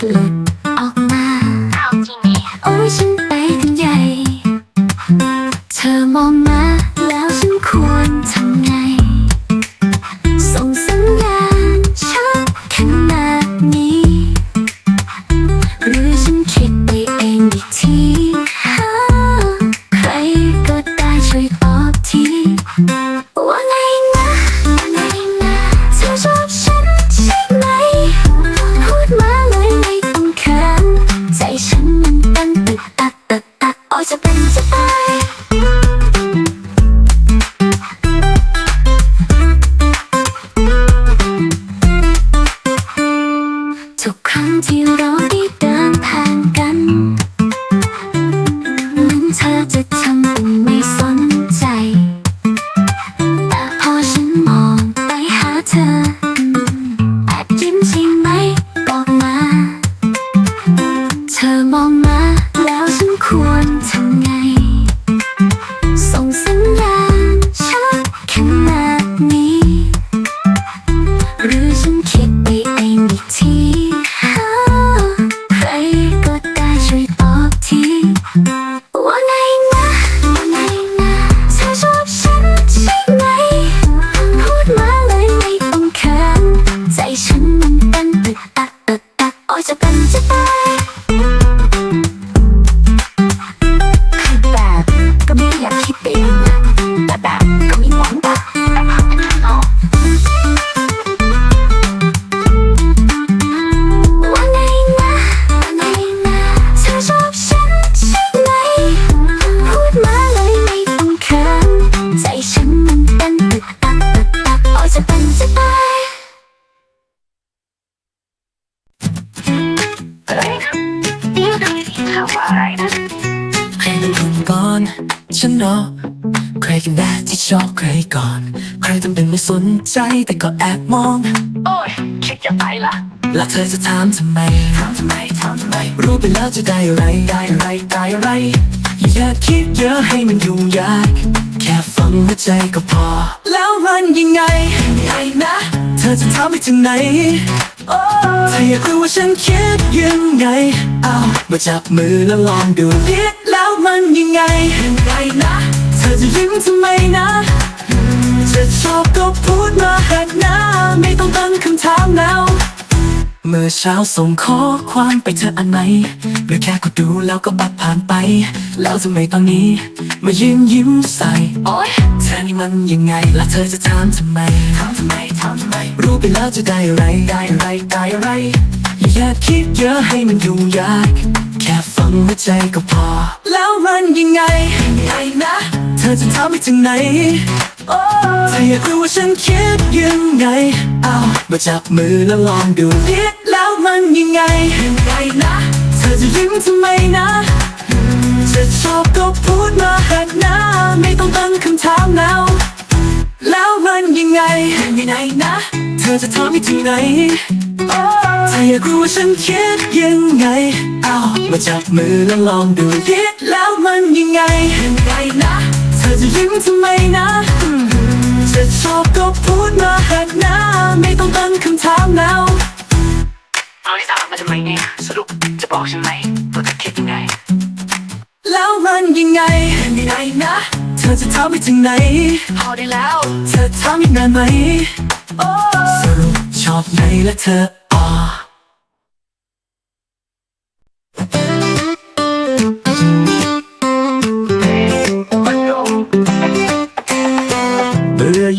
嗯。 ฉันเนาะใครกันแน่ที่ชอบใครก่อน ใครทำเป็นไม่สนใจแต่ก็แอบมอง โอ้ยคิดจะไปละแล้วเธอจะถามทำไมทำทำไมทำทำไม รู้ไปแล้วจะได้อะไร ได้อะไร ได้อะไร อย่าคิดเยอะให้มันยุ่งยาก แค่ฟังหัวใจก็พอ แล้วมันยังไงไงนะ เธอจะทำไปถึงไหนโอ้เธออยากรู้ว่าฉันคิดยังไง เอามาจับมือแล้วลองดูนิดแล้ว มันยังไงยังไงนะ เธอจะยิ้มทำไมนะจะชอบก็พูดมาหากหน้า ไม่ต้องตั้งคำถามแล้ว เมื่อเช้าส่งข้อความไปเธออันไหนหรือแค่กดดูแล้วก็บัดผ่านไป แล้วทำไมตอนนี้ มายืนยิ้มใส่โอ้ยเธอนี่มันยังไง และเธอจะถามทำไมทำทำไมทำทำไม รู้ไปแล้วจะได้อะไร ได้อะไรได้อะไรอย่าคิดเยอะให้มันยุ่งยาก แค่ฟังหัวใจก็พอ แล้วมันยังไงยังไงนะ เธอจะทำไปถึงไหนโอ้เธออยากรู้ว่าฉันคิดยังไง เอามาจับมือแล้วลองดูนิดแล้วมันยังไงยังไงนะ เธอจะยิ้มทำไมนะจะชอบก็พูดมาหากหน้า ไม่ต้องตั้งคำถามแล้ว แล้วมันยังไงยังไงนะ เธอจะทำให้ถึงไหนโอ้เธออยากรู้ว่าฉันคิดยังไง เอามาจับมือแล้วลองดูดิแล้วมันยังไงยังไงนะ เธอจะยิ้มทำไมนะอืมจะชอบก็พูดมาหากหน้า ไม่ต้องตั้งคำถามแล้วเอาที่ถามมาทำไมเนี่ยสรุปจะบอกฉันไหมว่าเธอคิดยังไง แล้วมันยังไงยังไงนะ เธอจะทำไปถึงไหน พอได้แล้ว เธอทำอีกนานไหมโอ้สรุปชอบไหนและเธออ่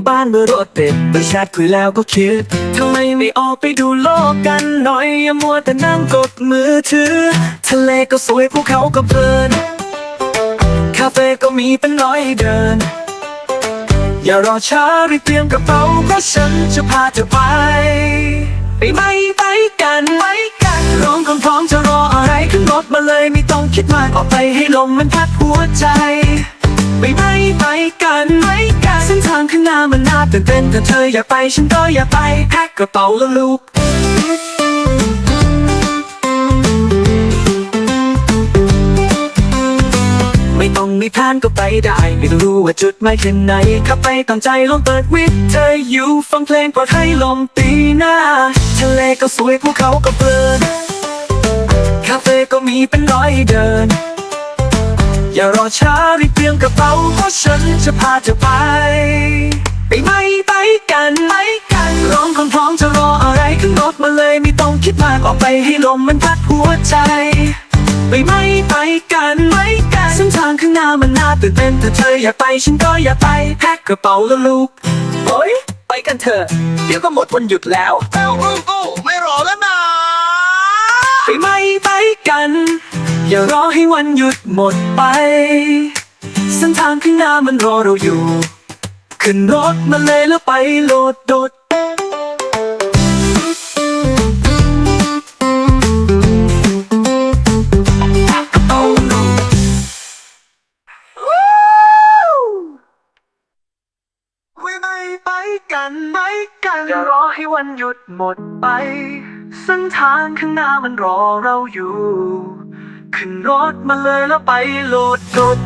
อยู่บ้านเมื่อรถติดเบื่อแชทคุยแล้วก็คิดทำไมไม่ออกไปดูโลกกันหน่อย อย่ามัวแต่นั่งกดมือถือ ทะเลก็สวยภูเขาก็เพลิน คาเฟ่ก็มีเป็นร้อยเดิน อย่ารอช้ารีบเตรียมกระเป๋าเพราะฉันจะพาเธอไป ไปไหมไปกันไปกันร้องคนพร้อมจะรออะไรขึ้นรถมาเลยไม่ต้องคิดมากออกไปให้ลมมันพัดหัวใจ ไปไหมไปกันไปกันเส้นทางข้างหน้ามันน่าตื่นเต้นถ้าเธออยากไปฉันก็อยากไปแพ็คกระเป๋าแล้วลุกไม่ต้องมีแผนก็ไปได้ ไม่ต้องรู้ว่าจุดหมายแค่ไหนขับไปตามใจลองเปิดวิทยุฟังเพลงปลอดให้ลมตีหน้า ทะเลก็สวยภูเขาก็เพลินคาเฟ่ก็มีเป็นร้อยให้เดิน อย่ารอช้ารีบเตรียมกระเป๋าเพราะฉันจะพาเธอไป ไปไหมไปกันไปกันร้องคนพร้อมจะรออะไรขึ้นรถมาเลยไม่ต้องคิดมากออกไปให้ลมมันพัดหัวใจ ไปไหมไปกันไปกันเส้นทางข้างหน้ามันน่าตื่นเต้นถ้าเธออยากไปฉันก็อยากไปแพ็คกระเป๋าแล้วลูกโอ้ยไปกันเถอะเดี๋ยวก็หมดวันหยุดแล้วเอ้าอู้อู้ไม่รอแล้วนะไปไหมไปกัน อย่ารอให้วันหยุดหมดไปเส้นทางข้างหน้ามันรอเราอยู่ ขึ้นรถมาเลยแล้วไปโหลดโดดไปกันไปกันอย่ารอให้วันหยุดหมดไปเส้นทางข้างหน้ามันรอเราอยู่ ขึ้นรถมาเลยแล้วไปโหลดโดด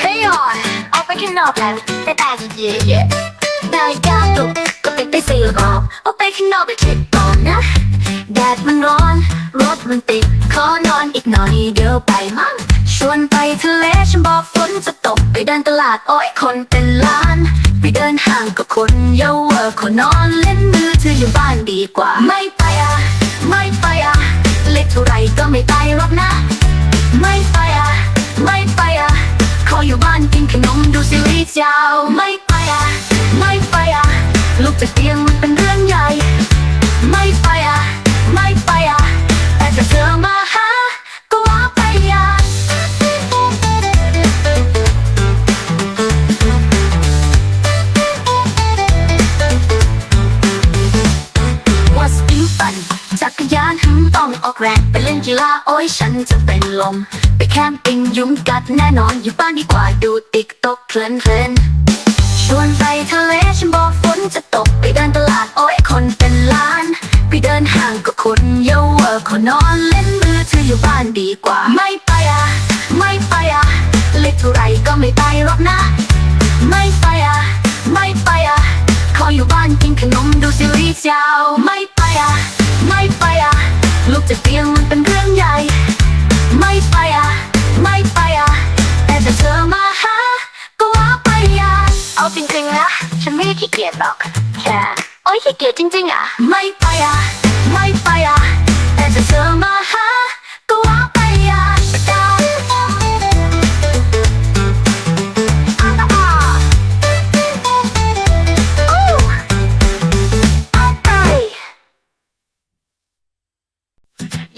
เฮ้ยอ่อนอกไปข้นอกกันไปตากเย่เย่นาฬิกาปลุกก็ติดไปสี่รอบออกไปข้างนอกไปเช็ดก่อนนะ ดดมันร้อน รถมันติด ขอนอนอีกหน่อยเดี๋ยวไปมั้งชวนไปทะเลฉันบอกฝนจะตก ไปเดินตลาดโอ้อยคนเป็นล้าน ไปเดินห้างกับคนเยาว์เอนอนเล่นมือถืออยู่บ้านดีกว่า ไม่ไปอะ ไม่ไปอะ เล็กเท่าไรก็ไม่ไปหรอกนะ ไม่ไปอะ ไม่ไปอะ ขออยู่บ้านกินขนมดูซีรีส์ยาว ไม่ไปอะ ไม่ไปอะ ลูกจากเตียงมันเป็น กีฬาโอ้ยฉันจะเป็นลม ไปแคมปิ้งยุงกัดแน่นอนอยู่บ้านดีกว่าดูติ๊กตอกเพลินเพลินชวนไปทะเลฉันบอกฝนจะตกไปเดินตลาดโอ้ยคนเป็นล้าน ไปเดินห้างก็คนเยาว์เออขอนอนเล่นมือถืออยู่บ้านดีกว่า ไม่ไปอะไม่ไปอะเล็กเท่าไรก็ไม่ไปหรอกนะ ไม่ไปอะไม่ไปอะขออยู่บ้านกินขนมดูซีรีส์ยาวไม่ไปอะ อ้ยขี้เกียจจริงๆอะ ไม่ไปอะ ไม่ไปอะ แต่ถ้าเธอมาหาก็ว่าไปอะได้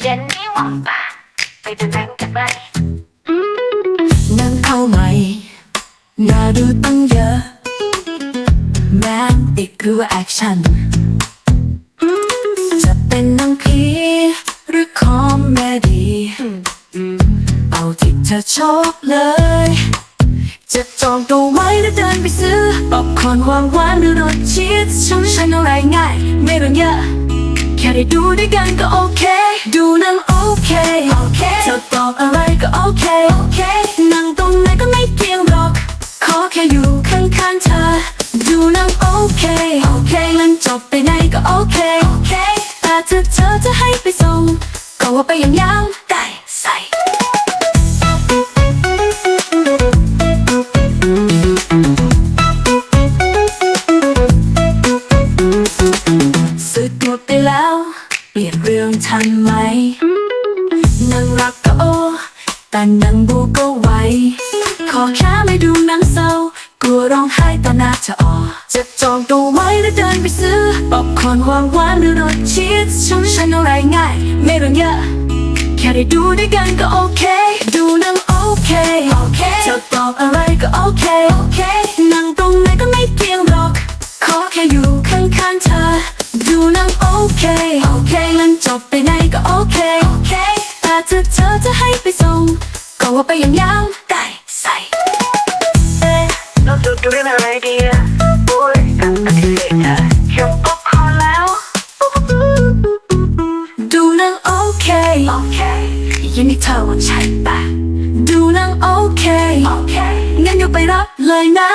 เย็นนี้หวังป่าไปเดินทางกันไหมนั่งเข้าใหม่น่าดูตั้งเยอะแมนติก หรือว่าแอคชั่นจะเป็นหนังผีหรือคอมเมดี้เอาที่เธอชอบเลย จะจองตัวไว้แล้วเดินไปซื้อป๊อปคอร์นวานหวานหรือรสชีสช่างฉันอะไรง่าย ไม่ต้องเยอะ แค่ได้ดูด้วยกันก็โอเค ดูหนังโอเคโอเคเธอตอบอะไรก็โอเค เคโอเคเล่นจบไปไหนก็โอเคโอเคแต่ถ้าเธอจะให้ไปส่งก็ว่าไปยังยัง อกจองตัวไว้แล้วเดินไปซื้อป๊อปคอร์นหวานหวานๆหรือรสชีสช่างฉันอะไรง่าย ไม่ต้องเยอะ แค่ได้ดูด้วยกันก็โอเค ดูหนังโอเคโอเคเธอตอบอะไรก็โอเคโอเคนั่งตรงไหนก็ไม่เกี่ยวหรอก ขอแค่อยู่ข้างๆเธอ ดูหนังโอเคโอเคเล่นจบไปไหนก็โอเคโอเคแต่ถ้าเธอจะให้ไปส่งก็ว่าไปอย่างยัง งั้นยกไปรับเลยนะ